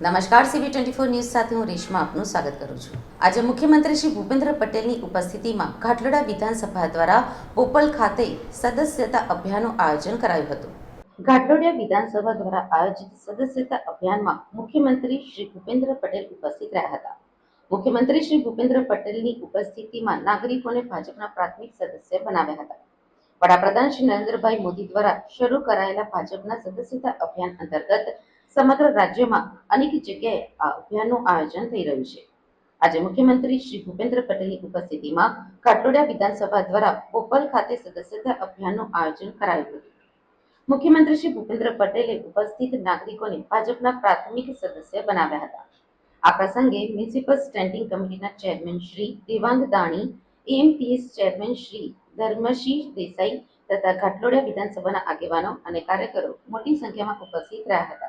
નમસ્કાર, CB twenty four news સાથે હું રેશમા આપનું સ્વાગત કરું છું. આજે મુખ્યમંત્રી શ્રી ભૂપેન્દ્ર પટેલની ઉપસ્થિતિમાં ઘાટલોડા વિધાનસભા દ્વારા પોપલ ખાતે સદસ્યતા અભિયાનનું આયોજન કરાયું હતું. ઘાટલોડિયા વિધાનસભા દ્વારા આયોજિત સદસ્યતા અભિયાનમાં મુખ્યમંત્રી શ્રી ભૂપેન્દ્ર પટેલ ઉપસ્થિત રહ્યા હતા. મુખ્યમંત્રી શ્રી ભૂપેન્દ્ર પટેલની ઉપસ્થિતિમાં નાગરિકોને ભાજપના પ્રાથમિક સદસ્ય બનાવ્યા હતા. વડાપ્રધાન શ્રી નરેન્દ્રભાઈ મોદી દ્વારા શરૂ કરાયેલા ભાજપના સદસ્યતા અભિયાન અંતર્ગત સમગ્ર રાજ્યમાં અનેક જગ્યાએ આ અભિયાનનું આયોજન થઈ રહ્યું છે. આજે મુખ્યમંત્રી શ્રી ભૂપેન્દ્ર પટેલની ઉપસ્થિતિમાં કાટોડિયા વિધાનસભા દ્વારા પોપલ ખાતે સદસ્યતા અભિયાનનું આયોજન કરાયું હતું. મુખ્યમંત્રી શ્રી ભૂપેન્દ્ર પટેલે ઉપસ્થિત નાગરિકોને ભાજપના પ્રાથમિક સદસ્ય બનાવ્યા હતા. આ પ્રસંગે મ્યુનિસિપલ સ્ટેન્ડિંગ કમિટીના chairman Shri Devang Dani, AMPS chairman Shri Dharmshi Desai તથા ઘાટલોડિયા વિધાનસભાના આગેવાનો અને કાર્યકરો મોટી સંખ્યામાં ઉપસ્થિત રહ્યા હતા.